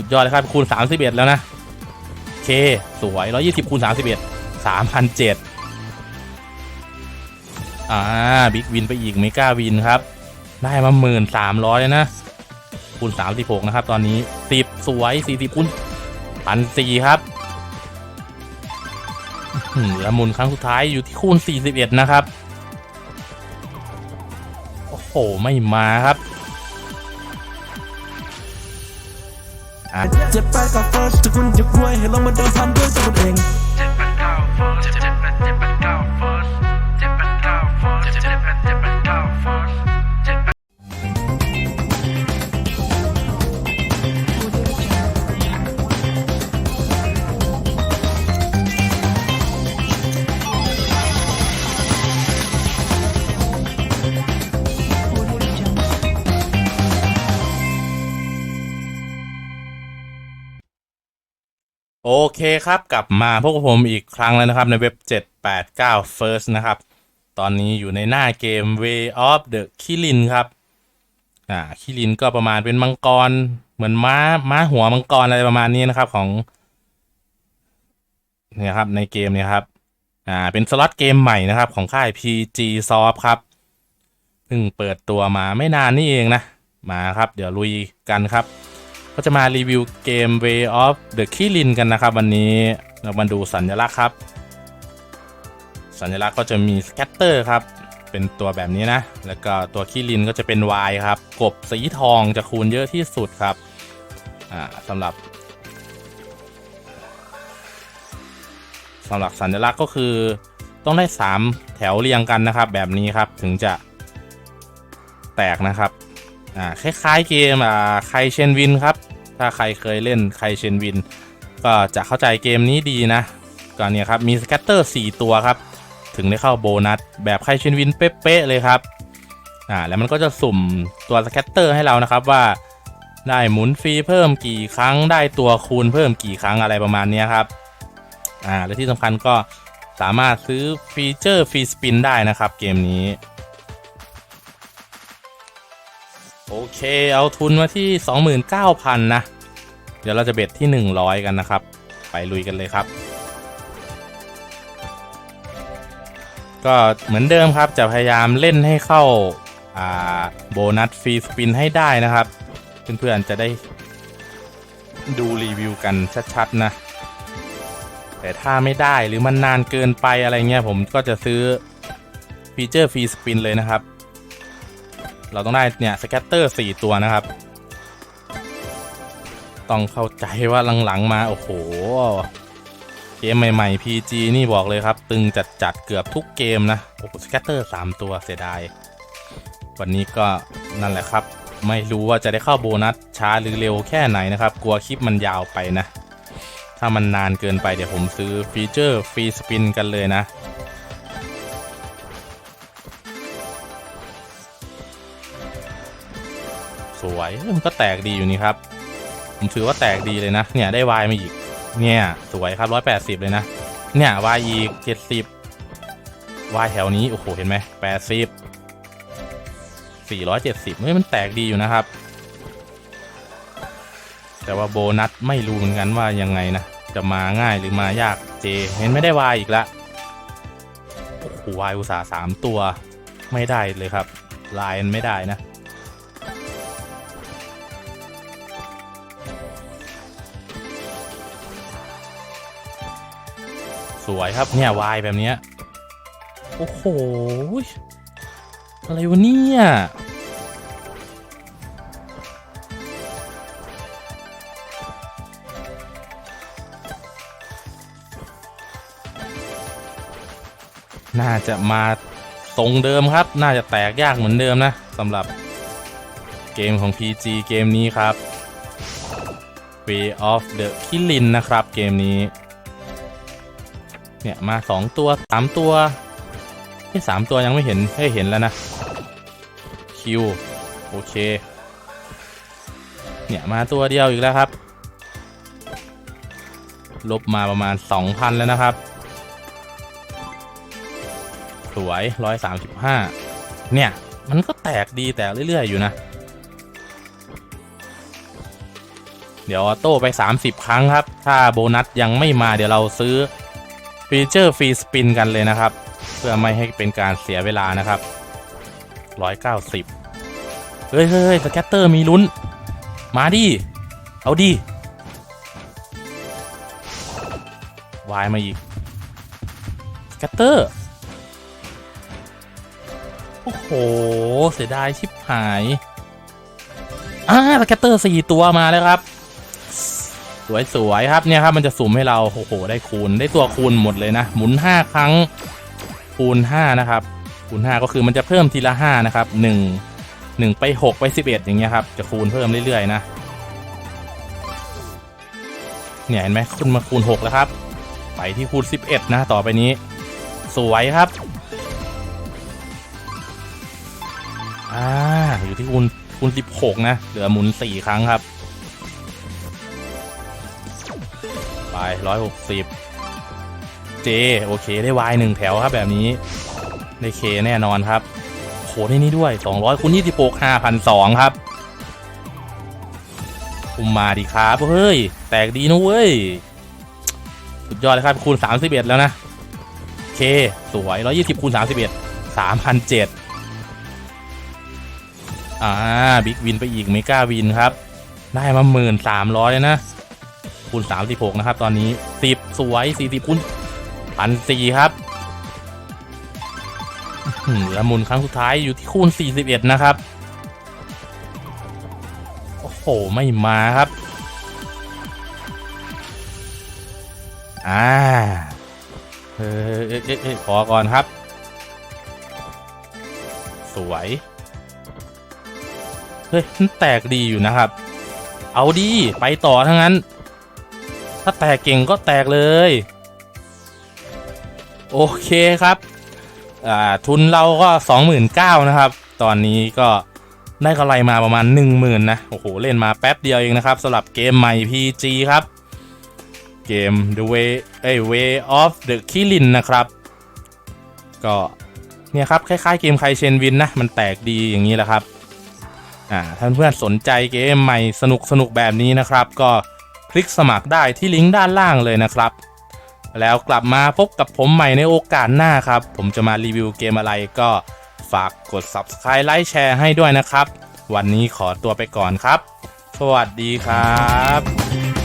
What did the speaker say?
สุดยอดเลยครับ คูณ 31 แล้วนะโอเค สวย 120 คูณ 31 3,007อ่าบิ๊กวินไปอีกเมกาวินครับ ได้มา 1,300เลยนะ คูณ 36 นะครับ ตอนนี้ 10 สวย 40 คูณพันสี่ครับหือแล้วหมุนครั้งสุดท้ายอยู่ที่คูณ 41 นะครับ โอ้โห ไม่มาครับ เจ็บไปกับเฟิร์สถ้าคุณจะกลัวให้ลองมาเดินพันด้วยตัวคุณเอง โอเคครับกลับมาพวกบผมอีกครั้งแล้วนะครับในเว็บ 789 First นะครับ ตอนนี้อยู่ในหน้าเกม Way of the Kilin ครับ อ่าคิรินก็ประมาณเป็นมังกร เหมือนม้าม้าหัวมังกรอะไรประมาณนี้นะครับของเนี่ยครับในเกมเนี่ยครับ อ่าเป็นสล็อตเกมใหม่นะครับ ของค่าย PG Soft ครับเพิ่งเปิดตัวมาไม่นานนี่เองนะ มาครับ เดี๋ยวลุยกันครับ ก็จะมารีวิวเกม Way of the Kilin กันนะครับวันนี้เรามาดูสัญลักษณ์ครับ สัญลักษณ์ก็จะมีสแกตเตอร์ครับ เป็นตัวแบบนี้นะ แล้วก็ตัวคิรินก็จะเป็น Y ครับ กบสีทองจะคูณเยอะที่สุดครับอ่าสำหรับสำหรับสัญลักษณ์ก็คือต้องได้ 3 แถวเรียงกันนะครับ แบบนี้ครับถึงจะแตกนะครับ อ่าคล้าย ๆ เกมอ่าไคเชนวินครับ ถ้าใครเคยเล่นไคเชนวิน ก็จะเข้าใจเกมนี้ดีนะก็เนี่ยครับมีสแกตเตอร์4ตัวครับ ถึงได้เข้าโบนัส แบบไคเชนวินเป๊ะๆเลยครับอ่าแล้วมันก็จะสุ่มตัวสแกตเตอร์ให้เรานะครับว่าได้หมุนฟรีเพิ่มกี่ครั้งได้ตัวคูณเพิ่มกี่ครั้งอะไรประมาณนี้ครับอ่าและที่สำคัญก็สามารถซื้อฟีเจอร์ฟรีสปินได้นะครับเกมนี้ โอเคเอาทุนมาที่ 29,000 นะ เดี๋ยวเราจะเบ็ดที่ 100 กันนะครับ ไปลุยกันเลยครับ ก็เหมือนเดิมครับจะพยายามเล่นให้เข้าอ่าโบนัสฟรีสปินให้ได้นะครับ เพื่อนๆจะได้ดูรีวิวกันชัดๆนะ แต่ถ้าไม่ได้หรือมันนานเกินไปอะไรเงี้ยผมก็จะซื้อฟีเจอร์ฟรีสปินเลยนะครับ เราต้องได้เนี่ยสแกตเตอร์4ตัวนะครับ ต้องเข้าใจว่าหลังๆมาโอ้โหเกมใหม่ๆ PG นี่บอกเลยครับ ตึงจัดๆเกือบทุกเกมนะโอ้โหสแกตเตอร์3ตัวเสียดาย วันนี้ก็นั่นแหละครับ ไม่รู้ว่าจะได้เข้าโบนัสช้าหรือเร็วแค่ไหนนะครับ กลัวคลิปมันยาวไปนะ ถ้ามันนานเกินไปเดี๋ยวผมซื้อฟีเจอร์ฟรีสปินกันเลยนะ วย มันก็แตกดีอยู่นี่ครับ ผมถือว่าแตกดีเลยนะ เนี่ยได้วายมาอีก เนี่ยสวยครับร้อยแปดสิบเลยนะ เนี่ยวายอีกเจ็ดสิบวายแถวนี้ โอ้โห เห็นไหมแปดสิบสี่ร้อยเจ็ดสิบเฮ้ยมันแตกดีอยู่นะครับ แต่ว่าโบนัสไม่รู้เหมือนกันว่ายังไงนะ จะมาง่ายหรือมายากเจ เห็นไม่ได้วายอีกละโอ้โหวายอุตสาห์สามตัวไม่ได้เลยครับ ลายมันไม่ได้นะ วยครับเนี่ยวายแบบเนี้ยโอ้โหอะไรวะเนี่ยน่าจะมาทรงเดิมครับ น่าจะแตกยากเหมือนเดิมนะสำหรับเกมของ PG เกมนี้ครับ Way of the Killing นะครับเกมนี้ เนี่ยมาสองตัวสามตัวที่สามตัวยังไม่เห็นให้เห็นแล้วนะคิวโอเค เนี่ยมาตัวเดียวอีกแล้วครับ ลบมาประมาณ2,000แล้วนะครับ สวย135เนี่ยมันก็แตกดีแต่เรื่อย ๆ อยู่นะ เดี๋ยวออโต้ไป 30 ครั้งครับ ถ้าโบนัสยังไม่มาเดี๋ยวเราซื้อ ฟีเจอร์ฟรีสปินกันเลยนะครับ เพื่อไม่ให้เป็นการเสียเวลานะครับ 190 เฮ้ยเฮ้ยสแกตเตอร์มีลุ้น มาดิ เอาดิวายมาอีกสแกตเตอร์ โอ้โห เสียดายชิบหายอ่าสแกตเตอร์สี่ตัวมาแล้วครับ สวยๆครับเนี่ยครับมันจะสุ่มให้เราโอ้โหได้คูณได้ตัวคูณหมดเลยนะ หมุน 5 ครั้งคูณ 5 นะครับ คูณ 5 ก็คือมันจะเพิ่มทีละ 5 นะครับ 1 1 ไป 6 ไป 11 อย่างเงี้ยครับ จะคูณเพิ่มเรื่อยๆ นะเนี่ยเห็นไหมขึ้นมาคูณ 6 แล้วครับ ไปที่คูณ 11 นะ ต่อไปนี้ สวยครับอ่าอยู่ที่คูณคูณ16 นะ เหลือหมุน 4 ครั้งครับ ร้อยหกสิบเจโอเคได้วายหนึ่งแถวครับแบบนี้ ได้เคแน่นอนครับโหได้นี่ด้วยสองร้อยคูณยี่สิบหกห้าพันสองครับคุมมาดีครับเฮ้ย แตกดีนะเว้ย สุดยอดเลยครับคูณสามสิบเอ็ดแล้วนะเคสวยร้อยยี่สิบคูณสามสิบเอ็ดสามพันเจ็ดอ่า บิ๊กวินไปอีกเมกาวินครับ ได้มาหมื่นสามร้อยนะ คูณ36 นะครับ ตอนนี้ 10 สวย 40คูณ1,400ครับอื้อหือแล้วหมุนครั้งสุดท้ายอยู่ที่คูณ 41 นะครับ โอ้โห ไม่มาครับ อ่าเออเอ๊ะเอ๊ะเอ๊ะขอก่อนครับ สวย เฮ้ยมันแตกดีอยู่นะครับ เอาดี ไปต่อทั้งนั้น ถ้าแตกเก่งก็แตกเลย โอเคครับทุนเราก็ 29,000นะครับ ตอนนี้ก็ได้กำไรมาประมาณ 10,000นะ โอ้โห เล่นมาแป๊บเดียวเองนะครับสำหรับเกมใหม่ PG ครับ เกม The Way เอ้ย Way of the Killing นะครับ ก็เนี่ยครับ คล้าย ๆ เกมไคเชนวินนะ มันแตกดีอย่างนี้แหละครับ อ่าท่านเพื่อนสนใจเกมใหม่สนุกสนุกๆแบบนี้นะครับ ก็ คลิกสมัครได้ที่ลิงก์ด้านล่างเลยนะครับ แล้วกลับมาพบกับผมใหม่ในโอกาสหน้าครับ ผมจะมารีวิวเกมอะไรก็ฝากกด Subscribe ไลค์แชร์ให้ด้วยนะครับ วันนี้ขอตัวไปก่อนครับ สวัสดีครับ